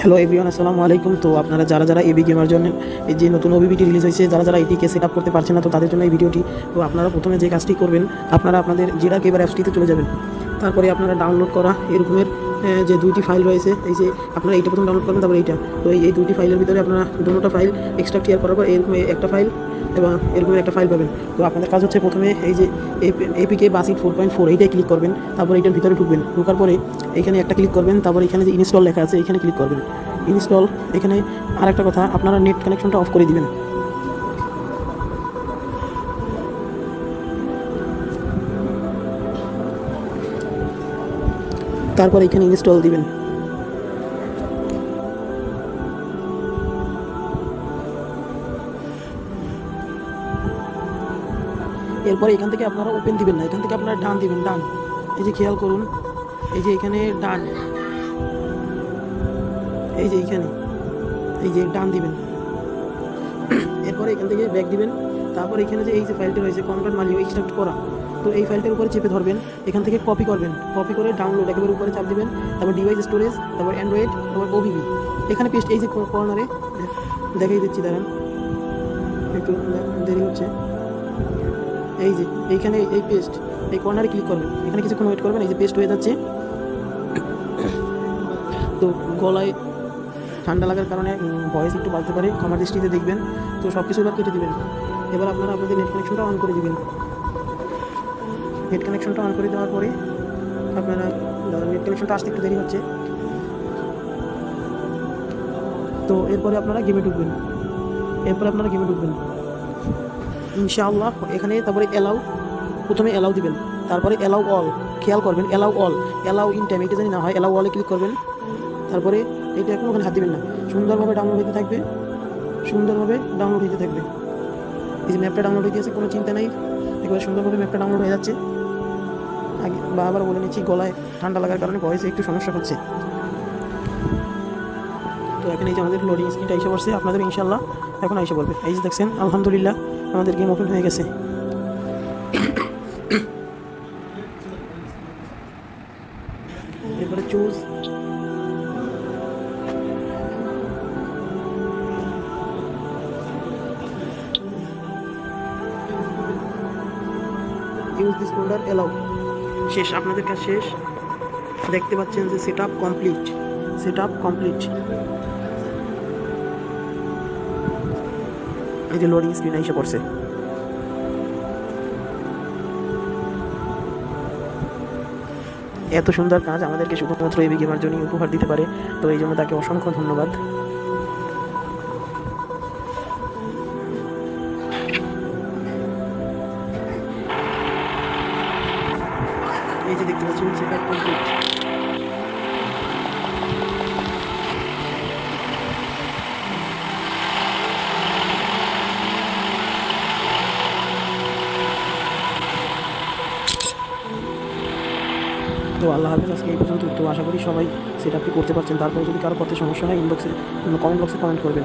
Hello everyone আসসালামু আলাইকুম। তো আপনারা যারা যারা এবি গেমার জন্য এই যে নতুন ওবিবিটি রিলিজ হয়েছে, যারা যারা এটিকে সেট আপ করতে পারছে না, তো তাদের জন্য এই ভিডিওটি, তো আপনারা প্রথমে যে কাজটি করবেন, আপনারা আপনাদের জিরা কেবার অ্যাপসটিতে চলে যাবেন। তারপরে আপনারা ডাউনলোড করা এরকমের যে দুইটি ফাইল রয়েছে, এই যে আপনারা এইটা প্রথম ডাউনলোড করবেন তারপরে এইটা। তো এই দুইটি ফাইলের ভিতরে আপনারা দুটোটা ফাইল এক্সট্রা ক্লিয়ার করার পর এরকম একটা ফাইল এবং এরকম একটা ফাইল পাবেন। তো আপনাদের কাজ হচ্ছে প্রথমে এই যে এপিকে বাসিট ফোর পয়েন্ট ফোর এইটাই ক্লিক করবেন, তারপর এইটার ভিতরে ঢুকবেন। ঢোকার পরে এখানে একটা ক্লিক করবেন, তারপর এখানে যে ইনস্টল লেখা আছে, এখানে ক্লিক করবেন। ইনস্টল এখানে আর একটা কথা, আপনারা নেট কানেকশনটা অফ করে দিবেন। তারপর এখানে ইনস্টল দিবেন। এরপরে এখান থেকে আপনারা ওপেন দিবেন না, এখান থেকে আপনারা ডান দিবেন, ডান। এই যে খেয়াল করুন, এই যে এখানে ডান। এই যে এইখানে এই যে ডান দিবেন। এরপরে এখান থেকে ব্যাক দিবেন, তারপর এখানে যে এই যে ফাইলটি রয়েছে কনভার্ট মালিও এক্সট্রাক্ট করা। তো এই ফাইলটার উপরে চেপে ধরবেন। এখান থেকে কপি করবেন। কপি করে ডাউনলোড একেবারে উপরে চাপ দেবেন। তারপর ডিভাইস স্টোরেজ তারপর অ্যান্ড্রয়েড তারপর ওবিবি এখানে পেস্ট এই যে কর্নারে দেখাই দিচ্ছি, দাঁড়ান। একটু দেরি হচ্ছে। এই যে, এইখানে এই পেস্ট এই কর্নারে ক্লিক করবেন। এখানে কিছুক্ষণ ওয়েট করবেন, এই যে পেস্ট হয়ে যাচ্ছে। তো গলায় ঠান্ডা লাগার কারণে ভয়েস একটু বাড়তে পারে, ক্ষমার দৃষ্টিতে দেখবেন। তো সব কিছু এবার কেটে দেবেন। এবার আপনারা আপনাদের নেট কানেকশনটা অন করে দিবেন। নেট কানেকশনটা অন করে দেওয়ার পরে আপনারা নেট কানেকশনটা আসতে একটু দেরি হচ্ছে। তো এরপরে আপনারা গেমে ঢুকবেন। এরপরে আপনারা গেমে ঢুকবেন। ইনশাআল্লাহ এখানে তারপরে অ্যালাউ প্রথমে অ্যালাউ দিবেন। তারপরে অ্যালাউ অল খেয়াল করবেন allow all allow in time এটা জানি না হয় অ্যালাউ অলে ক্লিক করবেন। তারপরে এটা এখন ওখানে হাত দিবেন না। সুন্দরভাবে ডাউনলোড হতে থাকবে। সুন্দরভাবে ডাউনলোড হতে থাকবে। এই যে ম্যাপটা ডাউনলোড হয়ে গেছে কোনো চিন্তা নেই। একেবারে সুন্দরভাবে ম্যাপটা ডাউনলোড হয়ে যাচ্ছে। বারবার বলে নিচ্ছি গলায় ঠান্ডা লাগার কারণে ভয়েসে একটু সমস্যা হচ্ছে। তো এখানে এই যে আমাদের লোডিং স্ক্রিনটা এসে পড়ছে, আপনাদের ইনশাল্লাহ এখন এসে বলবে এই যে দেখছেন, আলহামদুলিল্লাহ আমাদের গেম ওপেন হয়ে গেছে। এরপরে choose use this folder allow শেষ, আপনাদের কাজ শেষ? দেখতে পাচ্ছেন যে set up complete set up complete এই যে লোডিং স্ক্রিন এসে পড়ছে। এত সুন্দর কাজ আমাদেরকে শুধুমাত্র এবি গেমার জন্যই উপহার দিতে পারে, তো এই জন্য তাকে অসংখ্য ধন্যবাদ। যে দেখতে পাচ্ছেন, সেটা কমপ্লিট তো আল্লাহ হাফিজ, আজকে এই পর্যন্ত। তো আশা করি সবাই সেটা আপনি করতে পারছেন। তারপরে যদি কারও পথে সমস্যা হয় ইনবক্সে কমেন্ট বক্সে কমেন্ট করবেন।